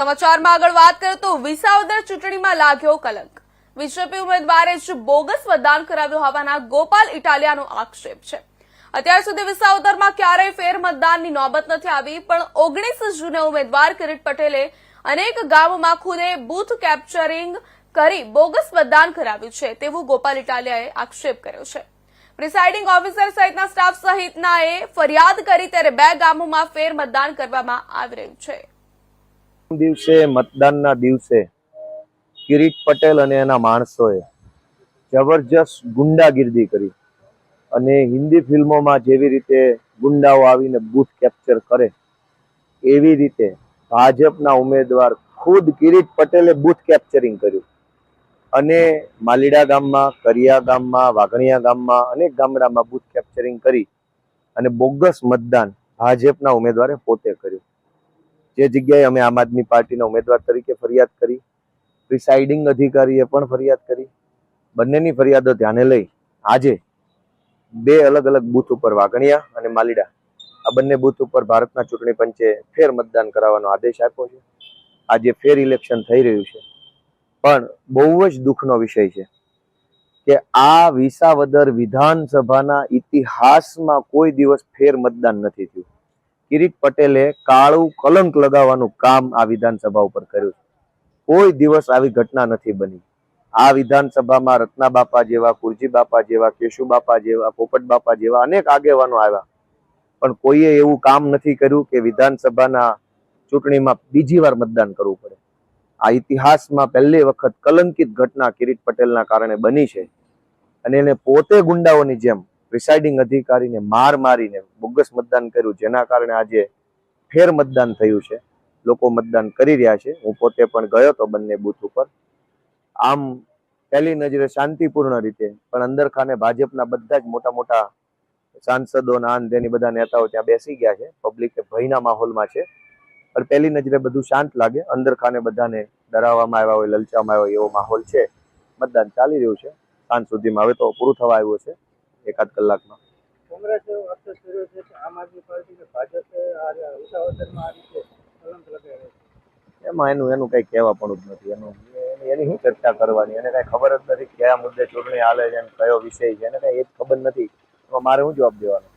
સમાચારમાં આગળ વાત કરીએ તો વિસાવદર ચૂંટણીમાં લાગ્યો કલંક. બીજેપી ઉમેદવારે જ બોગસ મતદાન કરાવ્યું હોવાના ગોપાલ ઇટાલિયાનો આક્ષેપ છે. અત્યાર સુધી વિસાવદરમાં ક્યારેય ફેર મતદાનની નોબત નથી આવી, પણ ઓગણીસ જૂને ઉમેદવાર કિરીટ પટેલે અનેક ગામોમાં ખુદે બૂથ કેપ્ચરિંગ કરી બોગસ મતદાન કરાવ્યું છે તેવું ગોપાલ ઇટાલિયાએ આક્ષેપ કર્યો છે. પ્રિસાઇડિંગ ઓફિસર સહિતના સ્ટાફ સહિતનાએ ફરિયાદ કરી ત્યારે બે ગામોમાં ફેર મતદાન કરવામાં આવી રહ્યું છે. દિવસે, મતદાનના દિવસે, કિરીટ પટેલ અને એના માણસોએ જબરજસ્ત ગુંડાગીર્દી કરી અને હિન્દી ફિલ્મોમાં જેવી રીતે ગુંડાઓ આવીને બૂથ કેપ્ચર કરે, એવી રીતે ભાજપના ઉમેદવાર ખુદ કિરીટ પટેલે બૂથ કેપ્ચરિંગ કર્યું. અને માલીડા ગામમાં, કરિયા ગામમાં, વાઘણિયા ગામમાં, અનેક ગામડામાં બૂથ કેપ્ચરિંગ કરી અને બોગસ મતદાન ભાજપના ઉમેદવારે પોતે કર્યું. જે જગ્યાએ અમે આમ આદમી પાર્ટીના ઉમેદવાર તરીકે ફરિયાદ કરી, પ્રિસાઇડિંગ અધિકારીએ પણ ફરિયાદ કરી. બંનેની ફરિયાદો ધ્યાને લઈ આજે બે અલગ અલગ બૂથ ઉપર વાઘણિયા અને માલીડા, આ બંને બૂથ ઉપર ભારતના ચૂંટણી પંચે ફેર મતદાન કરાવવાનો આદેશ આપ્યો છે. આજે ફેર ઇલેક્શન થઈ રહ્યું છે. પણ બહુ જ દુઃખનો વિષય છે કે આ વિસાવદર વિધાનસભાના ઇતિહાસમાં કોઈ દિવસ ફેર મતદાન નથી થયું. કિરીટ પટેલે કાળું કલંક લગાવવાનું કામ આ વિધાનસભા ઉપર કર્યું કોઈ દિવસ આવી ઘટના નથી બની. આ વિધાનસભામાં રત્ના બાપા જેવા, કુરજી બાપા જેવા, કેશુ બાપા જેવા, પોપટ બાપા જેવા અનેક આગેવાનો આવ્યા. પણ કોઈએ એવું કામ નથી કર્યું કે વિધાનસભાના ચૂંટણીમાં બીજી વાર મતદાન કરવું પડે. આ ઇતિહાસમાં પહેલી વખત કલંકિત ઘટના કિરીટ પટેલના કારણે બની છે. અને એને પોતે ગુંડાઓની જેમ પ્રિસાઇડિંગ અધિકારીને માર મારીને બોગસ મતદાન કર્યું, જેના કારણે આજે ફેર મતદાન થયું છે. લોકો મતદાન કરી રહ્યા છે. હું પોતે પણ ગયો તો બંને બૂથ ઉપર. આમ પહેલી નજરે શાંતિપૂર્ણ રીતે, પણ અંદર ખાને ભાજપના બધા જ મોટા મોટા સાંસદો નાન તેની બધા નેતાઓ ત્યાં બેસી ગયા છે. પબ્લિક ભયના માહોલમાં છે. પણ પહેલી નજરે બધું શાંત લાગે. અંદર ખાને બધાને ડરાવવામાં આવ્યા હોય લલચામાં આવ્યા હોય એવો માહોલ છે. મતદાન ચાલી રહ્યું છે. સાંજ સુધીમાં હવે તો પૂરું થવા આવ્યું છે. એકાદ કલાકમાં એમાં એનું એનું કઈ કહેવા પણ જ નથી. એનું એની એની શું ચર્ચા કરવાની? એને કઈ ખબર જ નથી કયા મુદ્દે ચૂંટણી હાલે છે કયો વિષય છે. એને કઈ એ જ ખબર નથી. એમાં મારે શું જવાબ દેવાનો?